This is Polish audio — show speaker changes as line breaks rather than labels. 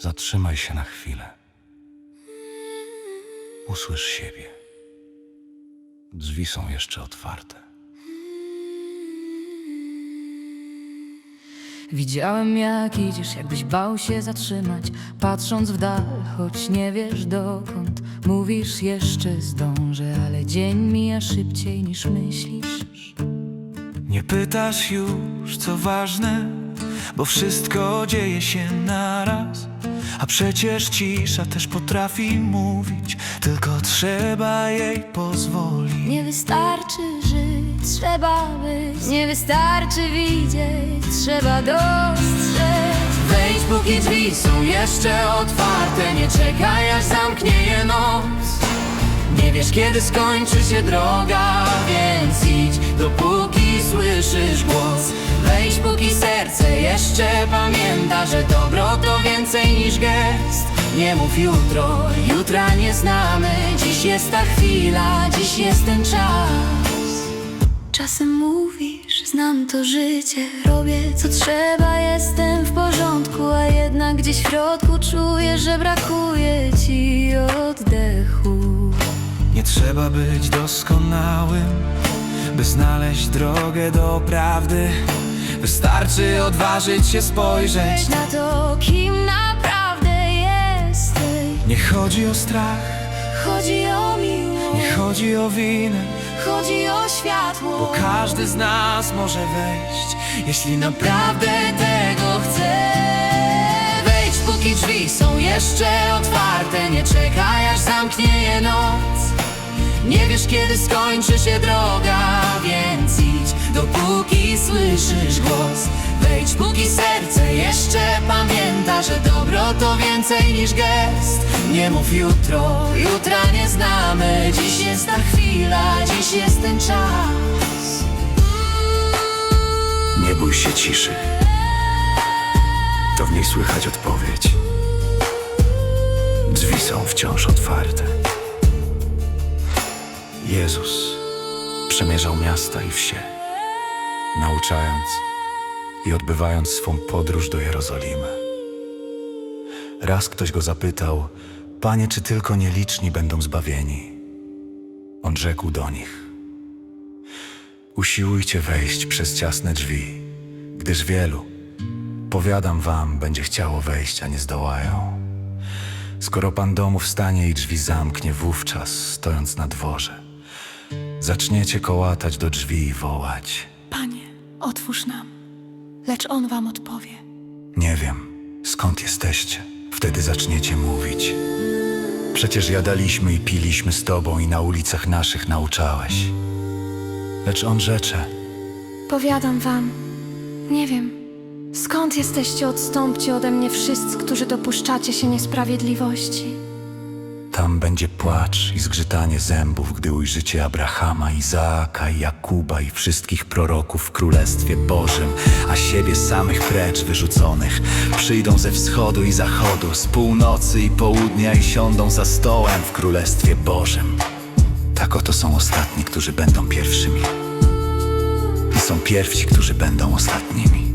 Zatrzymaj się na chwilę. Usłysz siebie. Drzwi są jeszcze otwarte.
Widziałem jak idziesz, jakbyś bał się zatrzymać Patrząc w dal, choć nie wiesz dokąd Mówisz jeszcze zdążę, ale dzień mija szybciej niż myślisz
Nie pytasz już, co ważne, bo wszystko dzieje się naraz. A przecież cisza też potrafi mówić, tylko trzeba jej pozwolić.
Nie wystarczy żyć, trzeba być. Nie wystarczy widzieć, trzeba dostrzec.
Wejdź póki drzwi są jeszcze otwarte. Nie czekaj aż zamknie je noc. Nie wiesz kiedy skończy się droga Więc idź dopóki jeszcze pamięta Że dobro to więcej niż gest. Nie mów jutro, jutra nie znamy. Dziś jest ta chwila, dziś jest ten czas.
Czasem mówisz, znam to życie Robię co trzeba, jestem w porządku A jednak gdzieś w środku czuję, że brakuje ci oddechu.
Nie trzeba być doskonałym, by znaleźć drogę do prawdy. Wystarczy odważyć się spojrzeć.
Na to, kim naprawdę jesteś.
Nie chodzi o strach,
Chodzi o miłość,
nie chodzi o winę.
chodzi o światło.
Bo każdy z nas może wejść, jeśli naprawdę
tego chcę Wejdź póki drzwi są jeszcze otwarte. Nie czekaj aż zamknie je noc. Nie wiesz kiedy skończy się droga słyszysz głos Wejdź póki serce jeszcze pamięta Że dobro to więcej niż gest Nie mów jutro, jutra nie znamy Dziś jest ta chwila, dziś jest ten czas
Nie bój się ciszy. To w niej słychać odpowiedź. Drzwi są wciąż otwarte. Jezus przemierzał miasta i wsie, nauczając i odbywając swą podróż do Jerozolimy. Raz ktoś go zapytał: Panie, czy tylko nieliczni będą zbawieni? On rzekł do nich: Usiłujcie wejść przez ciasne drzwi, gdyż wielu, powiadam wam, będzie chciało wejść, a nie zdołają. Skoro pan domu wstanie i drzwi zamknie, wówczas, stojąc na dworze, zaczniecie kołatać do drzwi i wołać.
Otwórz nam, lecz on wam odpowie.
Nie wiem, skąd jesteście. Wtedy zaczniecie mówić. Przecież jadaliśmy i piliśmy z tobą i na ulicach naszych nauczałeś. Lecz on rzecze,
Powiadam wam, nie wiem, skąd jesteście, odstąpcie ode mnie wszyscy, którzy dopuszczacie się niesprawiedliwości.
Tam będzie płacz i zgrzytanie zębów, gdy ujrzycie Abrahama, Izaaka, Jakuba i wszystkich proroków w Królestwie Bożym, a siebie samych precz wyrzuconych. Przyjdą ze wschodu i zachodu, z północy i południa i siądą za stołem w Królestwie Bożym. Tak oto są ostatni, którzy będą pierwszymi. I są pierwsi, którzy będą ostatnimi.